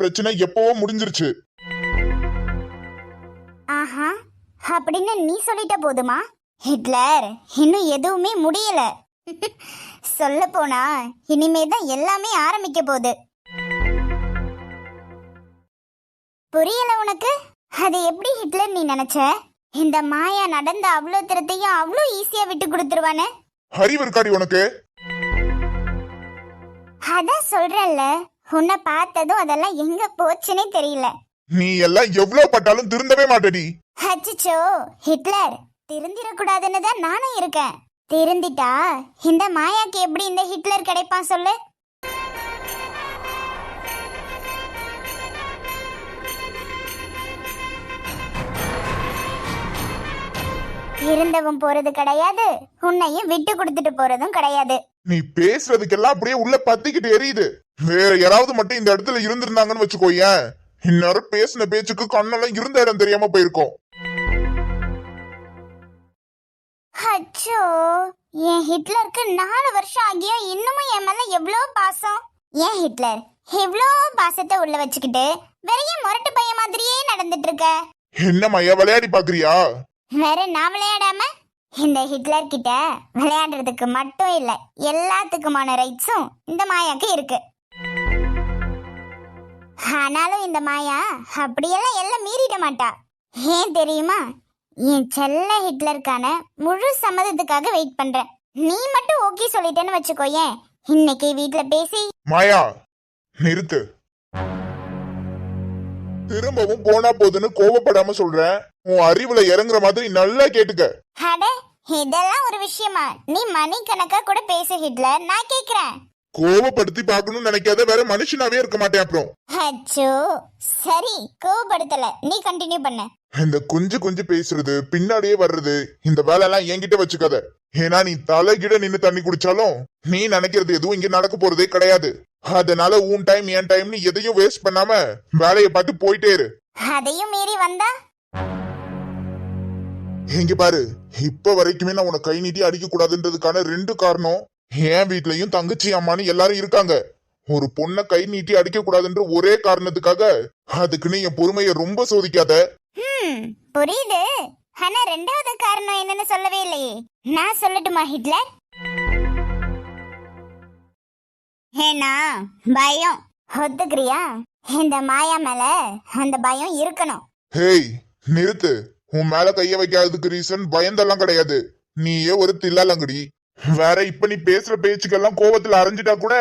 பிரச்சனை எப்பவோ முடிஞ்சிருச்சு. ஆஹா அப்படின்னு நீ சொல்லிட்ட போதுமா? ஹிட்லர் இன்னும் எதுவுமே முடியல. சொல்ல போனா இனிமே தான் எல்லாமே ஆரம்பிக்க போகுது. புரியல உனக்கு? அது எப்படி ஹிட்லர் நீ நினைச்ச? இந்த மாயா நடந்த அவ்வளோ திறத்தையும் அவ்வளோ ஈஸியா விட்டு கொடுத்துருவானே? அறிவு இருக்காடி உனக்கு. அதான் சொல்றேன்ல உன்னை பார்த்ததும் அதெல்லாம் எங்க போச்சுன்னே தெரியல. நீ எல்லாம் எவ்வளவு பட்டாலும் திருந்தவே மாட்டடி. அச்சச்சோ ஹிட்லர் திருந்திடக்கூடாதுன்னு தான் நானும் இருக்கேன். திருந்திட்டா இந்த மாயாக்கு எப்படி இந்த ஹிட்லர் கிடைப்பான் சொல்லு. இருந்தவன் போறது கிடையாது உன்னையும் விட்டு கொடுத்துட்டு போறதும் கிடையாது. நீ பேசுறதுக்கெல்லாம் அப்படியே உள்ள பத்திக்கிட்டு எரியுது. வேற யாராவது மட்டும் இந்த இடத்துல இருந்திருந்தாங்கன்னு வச்சுக்கோயேன் இந்நேரம் பேசின பேச்சுக்கு கண்ணெல்லாம் இருந்த இடம் தெரியாம போயிருக்கோம். அச்சோ என் ஹிட்லருக்கு நாலு வருஷம் ஆகியா இன்னமும் என் மேல எவ்வளோ பாசம்? ஏன் ஹிட்லர் இவ்வளோ பாசத்தை உள்ள வச்சுக்கிட்டு வேற ஏன் முரட்டு பையன் மாதிரியே நடந்துட்டு இருக்க என்ன மையா விளையாடி பாக்குறியா வேற நான் விளையாடாம? இந்த ஹிட்லர் கிட்ட விளையாடுறதுக்கு மட்டும் இல்ல எல்லாத்துக்குமான ரைட்ஸும் இந்த மாயாக்கு இருக்கு. ஆனாலும் இந்த மாயா அப்படியெல்லாம் எல்லாம் மீறிட மாட்டா. ஏன் தெரியுமா? என் செல்ல ஹிட்லருக்கான முழு சம்மதத்துக்காக வெயிட் பண்றேன். நீ மட்டும் ஓகே சொல்லிட்டேன்னு வச்சுக்கோயேன். இன்னைக்கு வீட்ல பேசி மாயா நிறுத்து. திரும்பவும் போனா போதுன்னு கோவப்படாம சொல்றேன் உன் அறிவுல இறங்குற மாதிரி நல்லா கேட்டுக்க. அட இதெல்லாம் ஒரு விஷயமா? நீ மணிக்கணக்கா கூட பேசு ஹிட்லர். நான் கேக்குறேன். கோவப்படுத்தி பார்க்கணும்னு நினைக்காத வேற மனுஷனாவே இருக்க மாட்டேன் அப்புறம். அச்சோ. சரி கோவப்படுத்தல. நீ கண்டினியூ பண்ண. இந்த குஞ்சு குஞ்சு பேசுறது பின்னாடியே வர்றது இந்த வேலை எல்லாம் என்கிட்ட வச்சுக்காத. ஏன்னா நீ தலைகிட நின்னு தண்ணி குடிச்சாலும் நீ நினைக்கிறது எதுவும் இங்க நடக்க போறதே கிடையாது. அதனால உன் டைம் என் டைம்னு எதையும் வேஸ்ட் பண்ணாம வேலையை பார்த்து போயிட்டே இரு. அதையும் மீறி வந்தா? இங்க பாரு இப்ப வரைக்குமே நான் உன கை நீட்டி அடிக்க கூடாதுன்றதுக்கான ரெண்டு காரணம் என் வீட்லயும் தங்கச்சி அம்மான்னு எல்லாரும் இருக்காங்க. ஒரு பொண்ணை கை நீட்டி அடிக்க கூடாதுன்ற ஒரே காரணத்துக்காக அதுக்குன்னு என் பொறுமையை ரொம்ப சோதிக்காத. புரியுது. ஆனா ரெண்டாவது காரணம் என்னன்னு சொல்லவே இல்லையே. நான் சொல்லட்டுமா ஹிட்லர்? ஏன்னா பயம். ஒத்துக்கிறியா? இந்த மாயா மேல அந்த பயம் இருக்கணும். ஹேய் நிறுத்து. உன் மேல கைய வைக்காததுக்கு ரீசன் பயந்தெல்லாம் கிடையாது. நீயே ஒரு தில்லாலங்கடி. வேற இப்ப நீ பேசுற பேச்சுக்கெல்லாம் கோவத்துல அரைஞ்சிட்டா கூட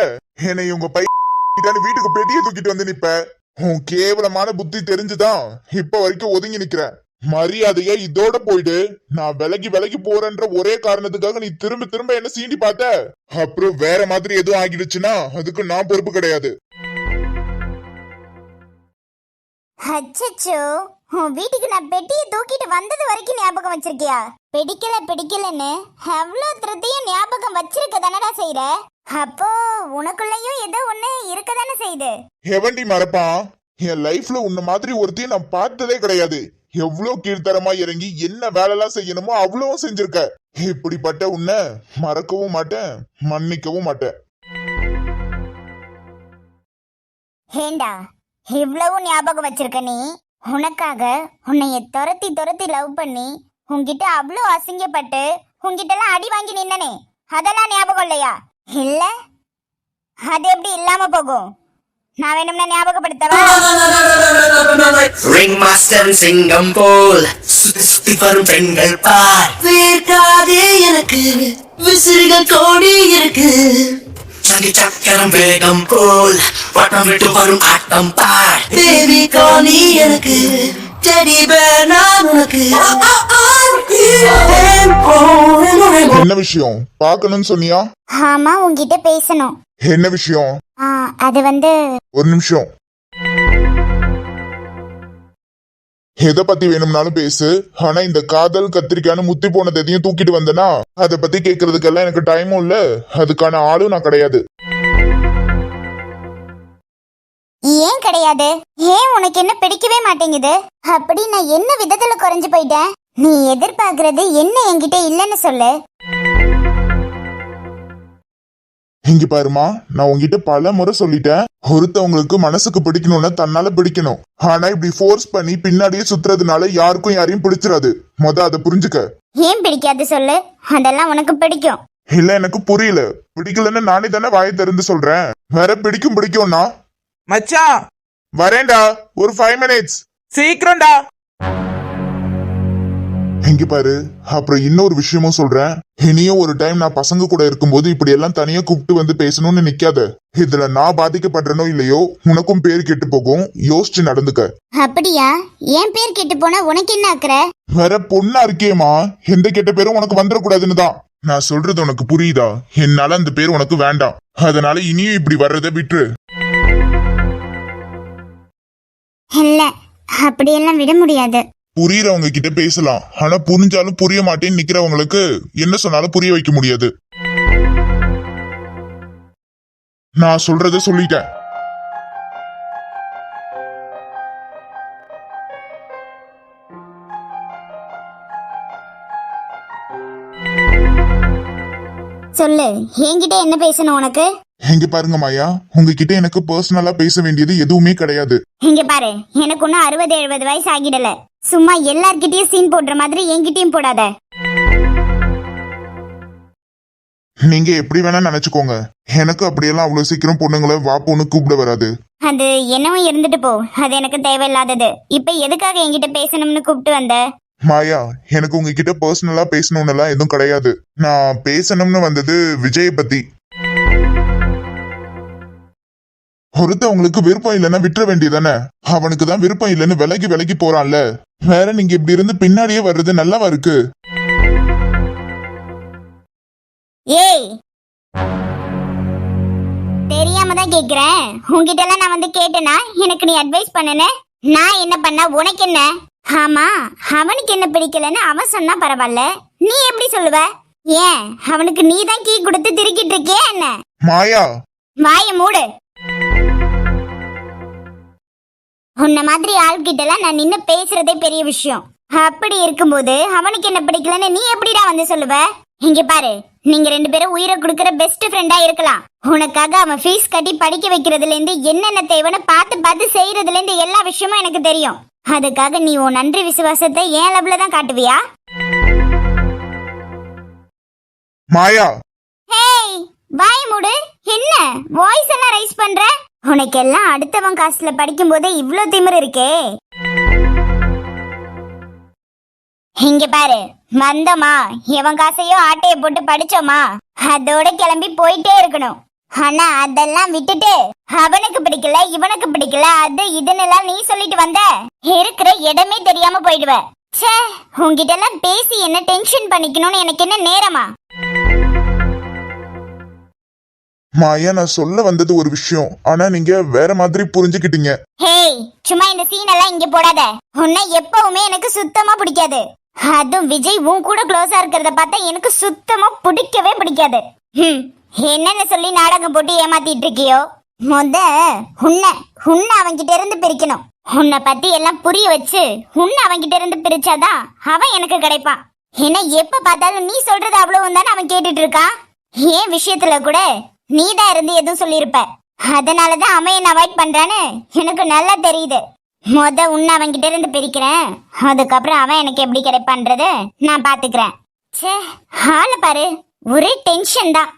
என்னை உங்க பையன் வீட்டுக்கு பெட்டியை தூக்கிட்டு வந்து நிப்ப. உன் கேவலமான புத்தி தெரிஞ்சுதான் இப்ப வரைக்கும் ஒதுங்கி நிக்கிற. மரியாதையா இதோட போயிடு. நான் விலகி விலகி போறேன்ற ஒரே காரணத்துக்காக நீ திரும்ப திரும்ப என்ன சீண்டி பார்த்த. அப்புறம் வேற மாதிரி எதுவும் ஆகிடுச்சுன்னா அதுக்கு நான் பொறுப்பு கிடையாது. அச்சச்சோ. உன் வீட்டுக்கு நான் பெட்டியை தூக்கிட்டு வந்தது வரைக்கும் ஞாபகம் வச்சிருக்கியா? பிடிக்கல பிடிக்கலன்னு அவ்வளோ திருத்தையும் ஞாபகம் வச்சிருக்க தானடா செய்யற அப்போ உனக்குள்ளயும் ஏதோ ஒண்ணு இருக்க தானே செய்யுது எவன்டி மறப்பான் என் லைஃப்ல உன்ன மாதிரி ஒருத்தையும் நான் பார்த்ததே கிடையாது. எவ்வளவு கீழ்த்தரமா இறங்கி என்ன வேலைலாம் செய்யணுமோ அவ்வளவும் செஞ்சிருக்க. இப்படிப்பட்ட உன்னை மறக்கவும் மாட்டேன் மன்னிக்கவும் மாட்டேன். ஏண்டா இவ்வளவு ஞாபகம் வச்சிருக்க நீ? உனக்காக உன்னைய துரத்தி துரத்தி லவ் பண்ணி உன்கிட்ட அவ்வளோ அசிங்கப்பட்டு உன்கிட்ட எல்லாம் அடி வாங்கி நின்னனே. அதெல்லாம் ஞாபகம் இல்லையா? இல்ல. அது எப்படி இல்லாம போகும்? நான் வேணும்னா ஞாபகப்படுத்தவா? ரிங் மாஸ்டர் சிங்கம் போல் சுத்தி சுத்தி வரும் பெண்கள் பார். வேர்க்காதே எனக்கு விசிறிகள் கோடி இருக்கு. சங்கி சக்கரம் வேகம் போல். வட்டம் விட்டு வரும் ஆட்டம் பார். பேபி காணி எனக்கு என்ன விஷயம்? பார்க்கணும்னு சொன்னியா? ஆமா உன்கிட்ட பேசணும். என்ன விஷயம்? அது வந்து ஒரு நிமிஷம். எதை பத்தி வேணும்னாலும் பேசு. ஆனா இந்த காதல் கத்திரிக்கான்னு முத்தி போனது எதையும் தூக்கிட்டு வந்தனா? அதை பத்தி கேக்குறதுக்கெல்லாம் எனக்கு டைமும் இல்ல. அதுக்கான ஆளும் நான் கிடையாது. ஏன் கிடையாது? ஏன் உனக்கு என்ன பிடிக்கவே மாட்டேங்குது? அப்படி நான் என்ன விதத்துல குறைஞ்சு போயிட்டேன்? நீ எதிர்பார்க்கறது என்ன என்கிட்ட இல்லைன்னு சொல்லு. இங்க பாருமா நான் உங்ககிட்ட பல முறை சொல்லிட்டேன். ஒருத்தவங்களுக்கு மனசுக்கு பிடிக்கணும்னா தன்னால பிடிக்கணும். ஆனா இப்படி ஃபோர்ஸ் பண்ணி பின்னாடியே சுத்துறதுனால யாருக்கும் யாரையும் பிடிச்சிடாது மொத அதை புரிஞ்சுக்க. ஏன் பிடிக்காது சொல்லு? அதெல்லாம் உனக்கு பிடிக்கும். இல்ல எனக்கு புரியல. பிடிக்கலன்னு நானே தானே வாயை திறந்து சொல்றேன். வேற பிடிக்கும் பிடிக்கும்னா? மச்சான்! வரேன்டா. ஒரு ஃபைவ் மினிட்ஸ் சீக்கிரம்டா. இங்க பாரு. அப்புறம் இன்னொரு விஷயமும் சொல்றேன். இனியும் ஒரு டைம் நான் பசங்க கூட இருக்கும்போது இப்படி எல்லாம் தனியா கூப்பிட்டு வந்து பேசணும்னு நிக்காத. இதுல நான் பாதிக்கப்படுறனோ இல்லையோ உனக்கும் பேர் கெட்டு போகும். யோசிச்சு நடந்துக்க. அப்படியா? என் பேர் கெட்டு போனா உனக்கு என்ன ஆக்குற வேற பொண்ணா இருக்கேமா எந்த கெட்ட பேரும் உனக்கு வந்துடக்கூடாதுன்னு தான். நான் சொல்றது உனக்கு புரியுதா? என்னால அந்த பேர் உனக்கு வேண்டாம். அதனால இனியும் இப்படி வர்றதை விட்டுரு. இல்ல அப்படியெல்லாம் விட முடியாது. புரியறவங்க கிட்ட பேசலாம். ஆனா புரிஞ்சாலும் புரிய மாட்டேன்னு நிக்கிறவங்களுக்கு என்ன சொன்னாலும் புரிய வைக்க முடியாது. நான் சொல்றத சொல்லிட்டேன். சொல்லு என்கிட்ட என்ன பேசணும் உனக்கு? இங்க பாருங்க மாயா உங்ககிட்ட எனக்கு பர்சனலா பேச வேண்டியது எதுவுமே கிடையாது. இங்க பாரு எனக்கு ஒன்னும் அறுபது எழுபது வயசு ஆகிடல. சும்மா எல்லார்கிட்டயும் சீன் போடுற மாதிரி என்கிட்டயும் போடாத. நீங்க எப்படி வேணா நினைச்சுக்கோங்க. எனக்கு அப்படியெல்லாம் அவ்வளவு சீக்கிரம் பொண்ணுங்களை வா பொண்ணு கூப்பிட வராது. அது என்னவோ இருந்துட்டு போ. அது எனக்கு தேவையில்லாதது. இப்ப எதுக்காக என்கிட்ட பேசணும்னு கூப்பிட்டு வந்த? மாயா எனக்கு உங்ககிட்ட பர்சனலா பேசணும்னு எல்லாம் எதுவும் கிடையாது. நான் பேசணும்னு வந்தது விஜய பத்தி. ஒருத்தவங்களுக்கு விருப்பம் இல்லைன்னா விட்டுற வேண்டியதானே அவனுக்கு தான் விருப்பம் இல்லைன்னு விலகி விலகி போறான்ல. வேற நீங்க இப்படி இருந்து பின்னாடியே வர்றது நல்லாவா இருக்கு? ஏய்! தெரியாம தான் கேக்குறேன் உன்கிட்ட எல்லாம் நான் வந்து கேட்டேனா? எனக்கு நீ அட்வைஸ் பண்ணன? நான் என்ன பண்ண? உனக்கு என்ன? ஆமா அவனுக்கு என்ன பிடிக்கலன்னு அவன் சொன்னா பரவாயில்ல. நீ எப்படி சொல்லுவ? ஏன்? அவனுக்கு நீ தான் கீ கொடுத்து திருக்கிட்டு இருக்கியே என்ன? மாயா! வாய மூடு. உன்ன மாதிரி ஆள்கிட்ட எல்லாம் நான் நின்னு பேசுறதே பெரிய விஷயம். அப்படி இருக்கும்போது அவனுக்கு என்ன பிடிக்கலன்னு நீ எப்படிடா வந்து சொல்லுவ? இங்க பாரு நீங்க ரெண்டு பேரும் உயிரை கொடுக்கிற பெஸ்ட் ஃப்ரெண்டா இருக்கலாம். உனக்காக அவன் ஃபீஸ் கட்டி படிக்க வைக்கிறதுல இருந்து என்னென்ன தேவைன்னு பார்த்து பார்த்து செய்யறதுல இருந்து எல்லா விஷயமும் எனக்கு தெரியும். அதுக்காக நீ உன் நன்றி விசுவாசத்தை ஏன் லெவல தான் காட்டுவியா? மாயா. ஹேய் வாய் மூடு. என்ன? வாய்ஸ் எல்லாம் ரைஸ் பண்ற? உனக்கெல்லாம் அடுத்தவன் காசுல படிக்கும் போதே இவ்ளோ திமிர் இருக்கே. இங்க பாரு வந்தோமா? எவன் காசையோ ஆட்டைய போட்டு படிச்சோமா? அதோட கிளம்பி போயிட்டே இருக்கணும். ஆனா அதெல்லாம் விட்டுட்டு அவனுக்கு பிடிக்கல இவனுக்கு பிடிக்கல அது இதுன்னு எல்லாம் நீ சொல்லிட்டு வந்த? இருக்கிற இடமே தெரியாம போயிடுவ. ச்சே உங்ககிட்ட எல்லாம் பேசி என்ன டென்ஷன் பண்ணிக்கணும்னு எனக்கு என்ன நேரமா? மாயா நான் சொல்ல வந்தது ஒரு விஷயம். ஆனா நீங்க வேற மாதிரி புரிஞ்சுக்கிட்டீங்க. ஹேய் சும்மா இந்த சீன் எல்லாம் இங்க போடாத. உன்னை எப்பவுமே எனக்கு சுத்தமா பிடிக்காது. அதுவும் விஜய் உன் கூட க்ளோஸா இருக்கிறத பார்த்தா எனக்கு சுத்தமா பிடிக்கவே பிடிக்காது. ம் என்னன்னு சொல்லி நாடகம் போட்டு ஏமாத்திட்டு இருக்கியோ? முத உன்னை உன்னை அவன்கிட்ட இருந்து பிரிக்கணும். உன்னை பத்தி எல்லாம் புரிய வச்சு உன்னை அவன்கிட்ட இருந்து பிரிச்சாதான் அவன் எனக்கு கிடைப்பான். ஏன்னா எப்ப பார்த்தாலும் நீ சொல்றது அவ்வளவு தானே அவன் கேட்டுட்டு இருக்கான்? ஏன் விஷயத்துல கூட நீதான் இருந்து எதுவும் சொல்லியிருப்ப. அதனாலதான் அவன் என்ன அவாய்ட் பண்றான்னு எனக்கு நல்லா தெரியுது. மொத உன்னை அவன்கிட்ட இருந்து பிரிக்கிறேன். அதுக்கப்புறம் அவன் எனக்கு எப்படி கிடைப்பான்றது நான் பாத்துக்கிறேன். ச்சே ஆள பாரு. ஒரே டென்ஷன் தான்.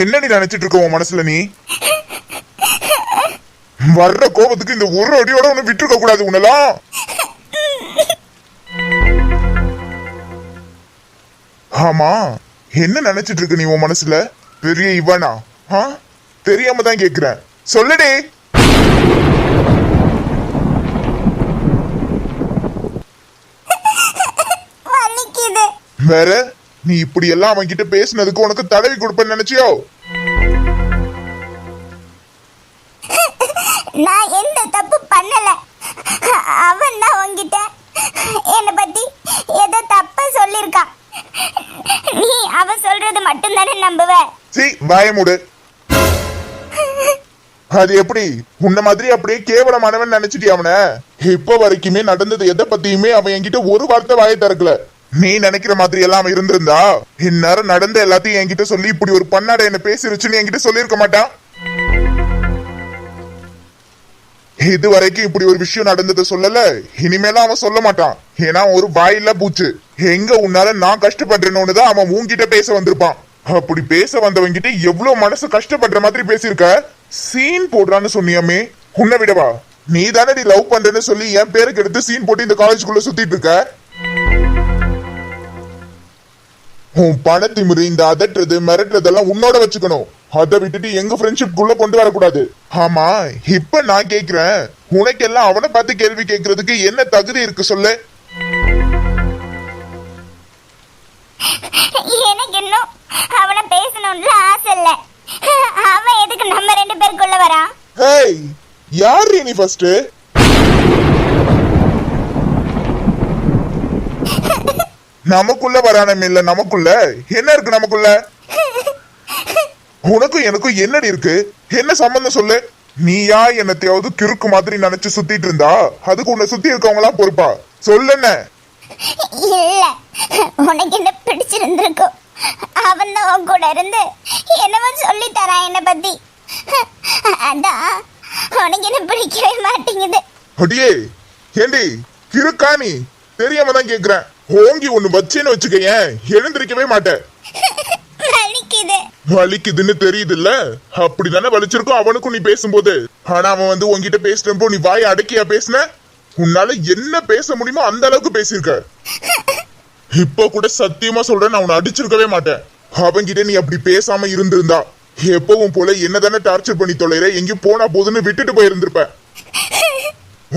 என்ன நீ நினைச்சிட்டு இருக்க உன் மனசுல நீ? வர்ற கோபத்துக்கு இந்த ஒரு அடியோட உன்னை விட்டுருக்க கூடாது உன்னெல்லாம். ஆமா என்ன நினைச்சிட்டு இருக்க நீ உன் மனசுல? பெரிய இவனா? ஆ? தெரியாம தான் கேக்குறேன். சொல்லுடி. வேற? நீ இப்படி எல்லாம் அவன்கிட்ட பேசுனதுக்கு உனக்கு தடவி கொடுப்பேன்னு நினைச்சியோ? நான் எந்த தப்பு பண்ணல. அவன் தான் உன்கிட்ட என்னை பத்தி ஏதோ தப்பா சொல்லியிருக்கான். நீ அவன் சொல்றது மட்டும்தானே நம்புவ? சீ வாய மூடு அது எப்படி? உன்ன மாதிரி அப்படியே கேவலமானவன் நினைச்சிட்டி அவன? இப்ப வரைக்குமே நடந்தது எதை பத்தியுமே அவன் என்கிட்ட ஒரு வார்த்தை வாயை திறக்கல. நீ நினைக்கிற மாதிரி எல்லாம் அவன் இருந்திருந்தா இந்நேரம் நடந்த எல்லாத்தையும் என்கிட்ட சொல்லி இப்படி ஒரு பண்ணாட என்ன பேசிருச்சுன்னு என்கிட்ட சொல்லியிருக்க மாட்டான். இது வரைக்கும் இப்படி ஒரு விஷயம் நடந்ததை சொல்லல இனிமேலாம் அவன் சொல்ல மாட்டான். ஏன்னா அவன் ஒரு வாயில பூச்சு. எங்க உன்னால நான் கஷ்டப்படுறேன்னு தான் அவன் உன்கிட்ட பேச வந்திருப்பான். அப்படி பேச வந்தவங்கிட்ட எவ்வளவு மனசு கஷ்டப்படுற மாதிரி பேசியிருக்க? சீன் போடுறான்னு சொன்னியாமே. உன்னை விடவா? நீ தானே நீ லவ் பண்றேன்னு சொல்லி என் பேருக்கு எடுத்து சீன் போட்டு இந்த காலேஜுக்குள்ள சுத்திட்டு இருக்க? உன் பணத்திமிரு இந்த அதட்டுறது மிரட்டுறதெல்லாம் உன்னோட வச்சுக்கணும். அதை விட்டுட்டு எங்க ஃப்ரெண்ட்ஷிப் குள்ள கொண்டு வரக்கூடாது. ஆமா இப்ப நான் கேக்குறேன். உனக்கெல்லாம் அவனை பார்த்து கேள்வி கேட்கறதுக்கு என்ன தகுதி இருக்கு சொல்லு. எனக்கு இன்னும் அவனை பேசணும்னு ஆசை இல்ல. அவன் எதுக்கு நம்ம ரெண்டு பேருக்குள்ள வரான்? ஹேய் யார் நீ ஃபர்ஸ்ட் நமக்குள்ள வரானம் இல்ல நமக்குள்ள? என்ன இருக்கு நமக்குள்ள? உனக்கும் எனக்கும் என்னடி இருக்கு? என்ன சம்பந்தம் சொல்லு? நீயா என்னத்தையாவது கிறுக்கு மாதிரி நினைச்சு சுத்திட்டு இருந்தா அதுக்கு உன்னை சுத்தி இருக்கவங்க எல்லாம் பொறுப்பா சொல்லுன்ன இல்ல உனக்கு என்ன பிடிச்சிருந்திருக்கும் அவன் தான் உன் கூட இருந்து என்னவோ சொல்லி தரான் என்னை பத்தி. அதான் உனக்கு என்ன பிடிக்கவே மாட்டேங்குது. அடியே ஏண்டி கிறுக்கா நீ? தெரியாம தான் கேக்குறேன். ஓங்கி ஒண்ணு வச்சேன்னு வச்சுக்கயேன் எழுந்திருக்கவே மாட்டேன். வலிக்குது. வலிக்குதுன்னு தெரியுது இல்ல அப்படிதானே வலிச்சிருக்கும் அவனுக்கும் நீ பேசும்போது. ஆனா அவன் வந்து உன்கிட்ட பேசுறப்போ நீ வாயை அடக்கியா பேசுன? உன்னால என்ன பேச முடியுமோ அந்த அளவுக்கு பேசியிருக்க. இப்ப கூட சத்தியமா சொல்றேன் நான் உன்னை அடிச்சிருக்கவே மாட்டேன். அவன்கிட்ட நீ அப்படி பேசாம இருந்திருந்தா எப்பவும் போல என்னதானே டார்ச்சர் பண்ணி தொலைற எங்கேயும் போனா போதுன்னு விட்டுட்டு போயிருந்திருப்ப.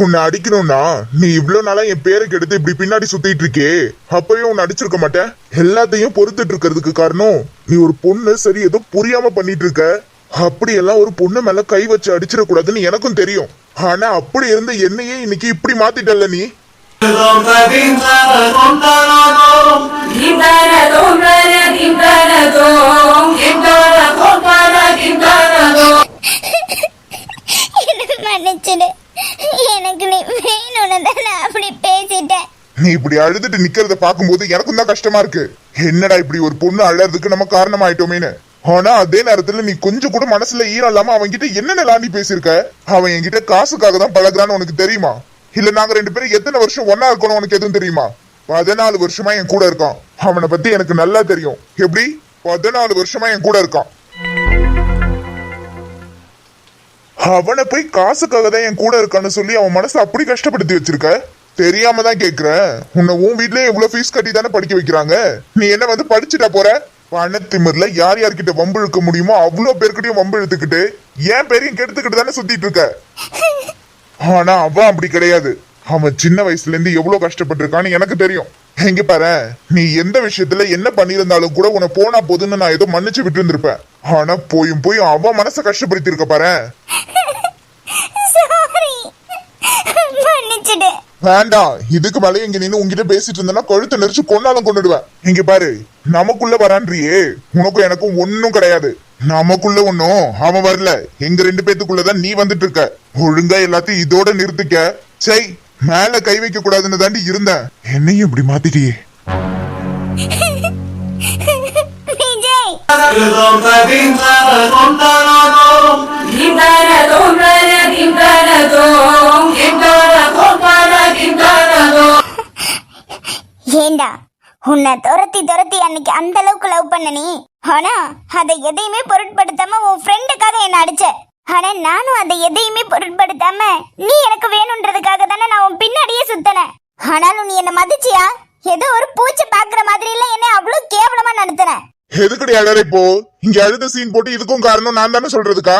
உன்னை அடிக்கணும்னா நீ இவ்வளவு நாளா என் பேரை கெடுத்து இப்படி பின்னாடி சுத்திட்டு இருக்கே. அப்பவே உன்னை அடிச்சிருக்க மாட்டேன். எல்லாத்தையும் பொறுத்துட்டு இருக்கிறதுக்கு காரணம் நீ ஒரு பொண்ணு சரி ஏதோ புரியாம பண்ணிட்டு இருக்க. அப்படியெல்லாம் ஒரு பொண்ணு மேல கை வச்சு அடிச்சிடக்கூடாதுன்னு எனக்கும் தெரியும். ஆனா அப்படி இருந்த என்னையே இன்னைக்கு இப்படி மாத்திட்டல்ல நீ? இப்படி அழுதுட்டு நிக்கிறத பார்க்கும்போது எனக்கும் தான் கஷ்டமா இருக்கு. என்னடா இப்படி ஒரு பொண்ணு அழறதுக்கு நம்ம காரணம் ஆயிட்டோமேனு ஆனா அதே நேரத்துல நீ கொஞ்சம் கூட மனசுல ஈரம் இல்லாம அவன்கிட்ட என்னென்ன லாண்டி பேசியிருக்க? அவன் என்கிட்ட காசுக்காக தான் பழகுறான்னு உனக்கு தெரியுமா? இல்ல நாங்க ரெண்டு பேரும் எத்தனை வருஷம் ஒன்னா இருக்கணும் உனக்கு எதுவும் தெரியுமா? பதினாலு வருஷமா என் கூட இருக்கான். அவனை பத்தி எனக்கு நல்லா தெரியும். எப்படி? பதினாலு வருஷமா என் கூட இருக்கான். அவனை போய் காசுக்காக தான் என் கூட இருக்கான்னு சொல்லி அவன் மனசை அப்படி கஷ்டப்படுத்தி வச்சிருக்க? தெரியாம தான் கேக்குறேன். உன்னை உன் வீட்லயே எவ்வளவு ஃபீஸ் கட்டி தானே படிக்க வைக்கிறாங்க? நீ என்ன வந்து படிச்சுட்டா போற? பணத்திமிர்ல யார் யார்கிட்ட வம்பு இழுக்க முடியுமோ அவ்வளவு பேர்கிட்டயும் வம்பு இழுத்துக்கிட்டு ஏன் பேரையும் கெடுத்துக்கிட்டு தானே சுத்திட்டு இருக்க? ஆனா அவன் அப்படி கிடையாது. அவன் சின்ன வயசுல இருந்து எவ்வளவு கஷ்டப்பட்டிருக்கான்னு எனக்கு தெரியும். எங்க பாரு நீ எந்த விஷயத்துல என்ன பண்ணியிருந்தாலும் கூட உன்னை போனா போதுன்னு நான் ஏதோ மன்னிச்சு விட்டு இருந்திருப்பேன் ஆனா போயும் போயும் அவன் மனசை கஷ்டப்படுத்தி இருக்க பாரு வேண்டாம் இதுக்கு மேலே இங்க நின்னு உங்ககிட்ட பேசிட்டு இருந்தேன்னா கழுத்தை நெரிச்சு கொன்னாலும் கொண்டுடுவேன் இங்க பாரு நமக்குள்ள வரான்றியே. உனக்கும் எனக்கும் ஒண்ணும் கிடையாது. நமக்குள்ள ஒண்ணும். அவன் வரல. எங்க ரெண்டு பேத்துக்குள்ளதான் நீ வந்துட்டு இருக்க ஒழுங்கா எல்லாத்தையும் இதோட நிறுத்திக்க. சை மேல கை வைக்க கூடாதுன்னு தாண்டி இருந்தேன். என்னையும் இப்படி மாத்திட்டியே. விஜய். ஏண்டா? உன்னை துரத்தி துரத்தி அன்னைக்கு அந்த அளவுக்கு லவ் பண்ண நீ? ஆனா அதை எதையுமே பொருட்படுத்தாம உன் ஃப்ரெண்டுக்காக என்ன அடிச்ச. ஆனா நானும் அதை எதையுமே பொருட்படுத்தாம நீ எனக்கு வேணும்ன்றதுக்காக தானே நான் உன் பின்னாடியே சுத்தனேன் ஆனாலும் நீ என்ன மதிச்சியா? ஏதோ ஒரு பூச்சி பாக்குற மாதிரி இல்ல என்ன அவ்வளவு கேவலமா நடத்துன. எதுக்கடி அழற இப்போ? இங்க அழுத சீன் போட்டு இதுக்கும் காரணம் நான் தானே சொல்றதுக்கா?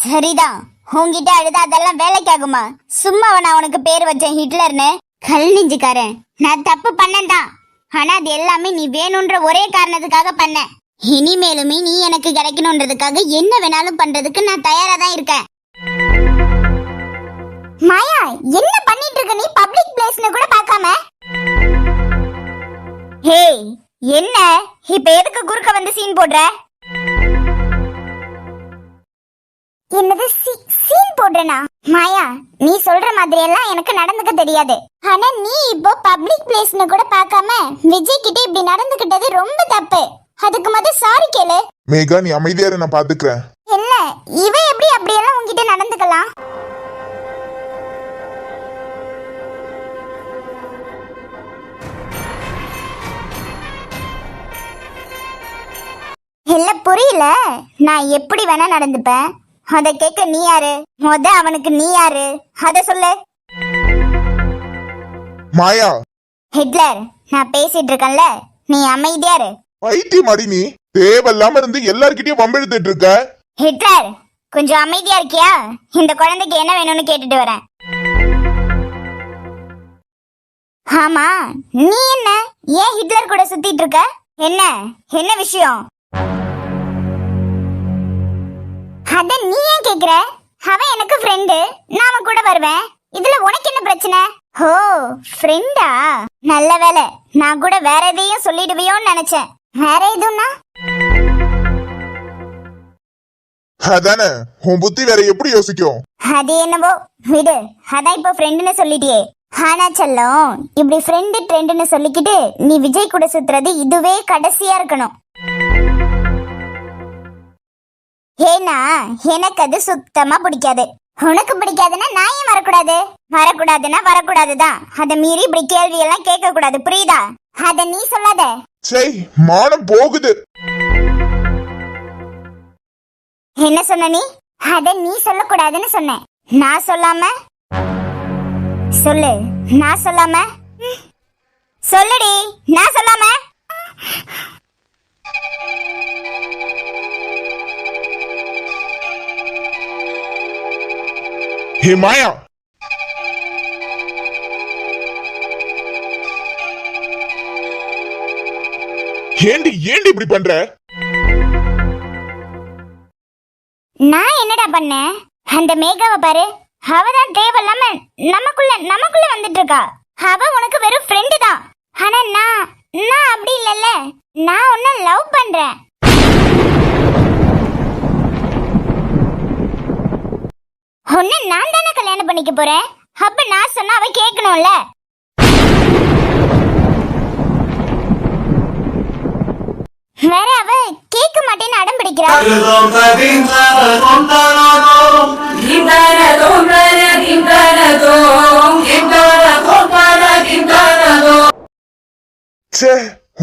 சரிதான். உன்கிட்ட அழுதா அதெல்லாம் வேலைக்காகுமா? சும்மா நான் உனக்கு பேர் வச்சேன் ஹிட்லர்னு? கல் நெஞ்சுக்காரன். நான் தப்பு பண்ணேன்தான் ஆனா அது எல்லாமே நீ வேணும்ன்ற ஒரே காரணத்துக்காக பண்ண. இனிமேலுமே நீ எனக்கு கிடைக்கணுன்றதுக்காக என்ன வேணாலும் பண்றதுக்கு நான் தயாரா தான் இருக்கேன். மாயா என்ன பண்ணிட்டு இருக்க? நீ பப்ளிக் பிளேஸ்னு கூட பார்க்காம? ஹேய் என்ன? இப்ப எதுக்கு குறுக்க வந்து சீன் போடுற? சீன் போடுறனா மாயா நீ சொல்ற மாதிரி எல்லாம் எனக்கு நடந்துக்க தெரியாது. ஆனா நீ இப்போ பப்ளிக் பிளேஸ்னு கூட பார்க்காம விஜய் கிட்ட இப்படி நடந்துக்கிட்டது ரொம்ப தப்பு. அதுக்கு முத சாரி கேளு. மேகா நீ அமைதியா நான் பாத்துக்கிறேன் என்ன? இவ எப்படி அப்படியெல்லாம் உன்கிட்ட நடந்துக்கலாம்? இல்ல புரியல. நான் எப்படி வேணா நடந்துப்பேன்? அத கேட்க நீ யாரு? முத அவனுக்கு நீ யாரு? அத சொல்லு. மாயா. ஹிட்லர் நான் பேசிட்டு இருக்கேன்ல. நீ அமைதியா இரு. பைத்தியம் அடி நீ. தேவையில்லாம இருந்து எல்லார்கிட்டயும் வம்பெழுத்துட்டு இருக்க. ஹிட்லர் கொஞ்சம் அமைதியா இருக்கியா? இந்த குழந்தைக்கு என்ன வேணும்னு கேட்டுட்டு வரேன். ஆமா நீ என்ன? ஏன் ஹிட்லர் கூட சுத்திட்டு இருக்க? என்ன? என்ன விஷயம்? அத நீ ஏன் கேக்குற? அவன் எனக்கு ஃப்ரெண்டு நான் அவன் கூட வருவேன். இதுல உனக்கு என்ன பிரச்சனை? ஓ ஃப்ரெண்டா நல்ல வேலை நான் கூட வேற எதையும் சொல்லிடுவியோன்னு நினைச்சேன். வேற எதுவும்னா? அதானே உன் புத்தி வேற எப்படி யோசிக்கும்? அது என்னவோ விடு. அதான் இப்ப ஃப்ரெண்டுன்னு சொல்லிட்டியே. ஆனா செல்லம் இப்படி ஃப்ரெண்டு ட்ரெண்டுன்னு சொல்லிக்கிட்டு நீ விஜய் கூட சுத்துறது இதுவே கடைசியா இருக்கணும். ஏன்னா எனக்கு அது சுத்தமா பிடிக்காது. உனக்கு பிடிக்காதுன்னா நான் ஏன் வரக்கூடாது. வரக்கூடாதுன்னா வரக்கூடாதுதான். அதை மீறி இப்படி கேள்வி எல்லாம் கேட்க கூடாது புரியுதா? அத நீ சொல்லாத. சை மானம் போகுது. என்ன சொன்ன நீ? அத நீ சொல்லக்கூடாதுன்னு சொன்னேன் நான் சொல்லாம? சொல்லு. நான் சொல்லாம. சொல்லுடி. நான் சொல்லாம? ஹே மாயா ஏண்டி ஏண்டி இப்படி பண்ற? நான் என்னடா பண்ணேன் அந்த மேகாவை பாரு. அவதான் தேவையில்லாம நமக்குள்ள நமக்குள்ள வந்துட்டு இருக்கா அவ உனக்கு வெறும் ஃப்ரெண்டு தான். ஆனா நான் நான் அப்படி இல்லைல்ல. நான் உன்ன லவ் பண்றேன். உன்னை நான் தானே கல்யாணம் பண்ணிக்க போறேன்? அப்ப நான் சொன்னா அவ கேட்கணும்ல? வேற அவ கேட்க மாட்டேன்னு அடம் பிடிக்கிறா. ச்சே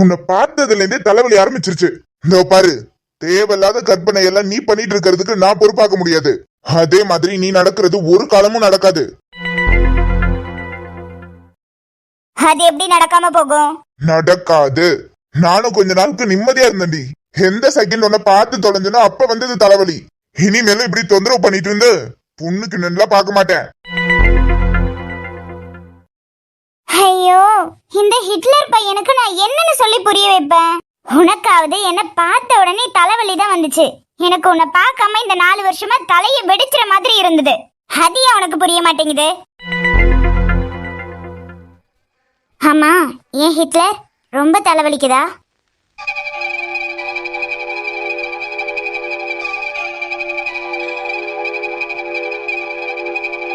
உன்னை பார்த்ததுல இருந்தே தலைவலி ஆரம்பிச்சிருச்சு. இதோ பாரு தேவையில்லாத கற்பனை எல்லாம் நீ பண்ணிட்டு இருக்கிறதுக்கு நான் பொறுப்பாக்க முடியாது. அதே மாதிரி நீ நடக்கிறது ஒரு காலமும் நடக்காது. அது எப்படி நடக்காம போகும்? நடக்காது. நானும் கொஞ்ச நாளுக்கு நிம்மதியா இருந்தேன்டி. எந்த செகண்ட் உன்னை பார்த்து தொலைஞ்சனோ அப்ப வந்தது தலைவலி. இனிமேலும் இப்படி தொந்தரவு பண்ணிட்டு இருந்து பொண்ணுக்கு நல்லா பார்க்க மாட்டேன். ஐயோ இந்த ஹிட்லர் பையனுக்கு நான் என்னன்னு சொல்லி புரிய வைப்பேன்? உனக்காவது என்ன பார்த்த உடனே தலைவலி தான் வந்துச்சு. எனக்கு உன்னை பார்க்காம இந்த நாலு வருஷமா தலைய வெடிச்சிற மாதிரி இருந்தது. அது உனக்கு புரிய மாட்டேங்குது. ஆமா ஏன் ஹிட்லர்? ரொம்ப தலைவலிக்குதா?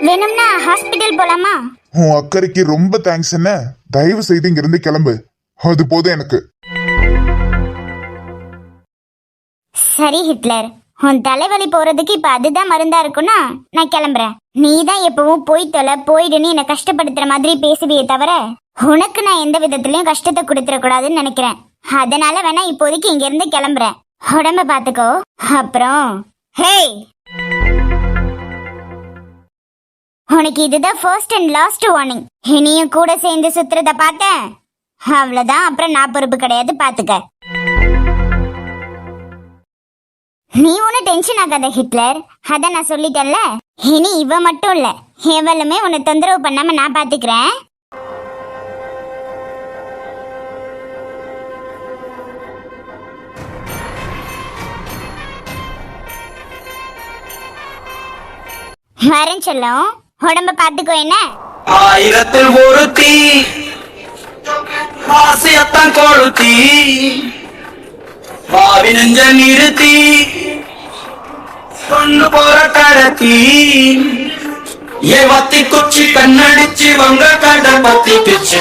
வேணும்னா ஹாஸ்பிட்டல் போலாமா? உன் அக்கறைக்கு ரொம்ப தேங்க்ஸ் என்ன? தயவு செய்து இங்கிருந்து கிளம்பு. அது போதும் எனக்கு. சரி ஹிட்லர். உன் தலைவலி போறதுக்கு இப்ப அதுதான் மருந்தா இருக்கும்னா நான் கிளம்புறேன். நீ தான் எப்பவும் போய் தொலை போயிடுன்னு என்னை கஷ்டப்படுத்துற மாதிரி பேசுவியே தவிர உனக்கு நான் எந்த விதத்திலயும் கஷ்டத்தை கொடுத்துடக்கூடாதுன்னு நினைக்கிறேன். அதனால வேணா இப்போதைக்கு இங்க இருந்து கிளம்புறேன். உடம்ப பாத்துக்கோ. அப்புறம் ஹேய்! உனக்கு இதுதான் ஃபர்ஸ்ட் அண்ட் லாஸ்ட் வார்னிங் இனியும் கூட சேர்ந்து சுத்துறத பார்த்தேன். அவ்வளவுதான். அப்புறம் நான் பொறுப்பு கிடையாது. பாத்துக்க. நீ ஒன்றும் டென்ஷன் ஆகாத ஹிட்லர். அதான் நான் சொல்லிட்டேன்ல. இனி இவ மட்டும் இல்ல. எவளுமே உன்னை தொந்தரவு பண்ணாம நான் பாத்துக்கிறேன். வரேன் சொல்லும். உடம்ப பாத்துக்கோ என்ன? ஆயிரத்தில் ஒரு தீ. கொளுத்தி. பாவி நெஞ்ச நிறுத்தி கொண்டு போற கடத்தி. ஏ வத்தி குச்சி கண்ணடிச்சு வங்க கட பத்தி பிச்சு.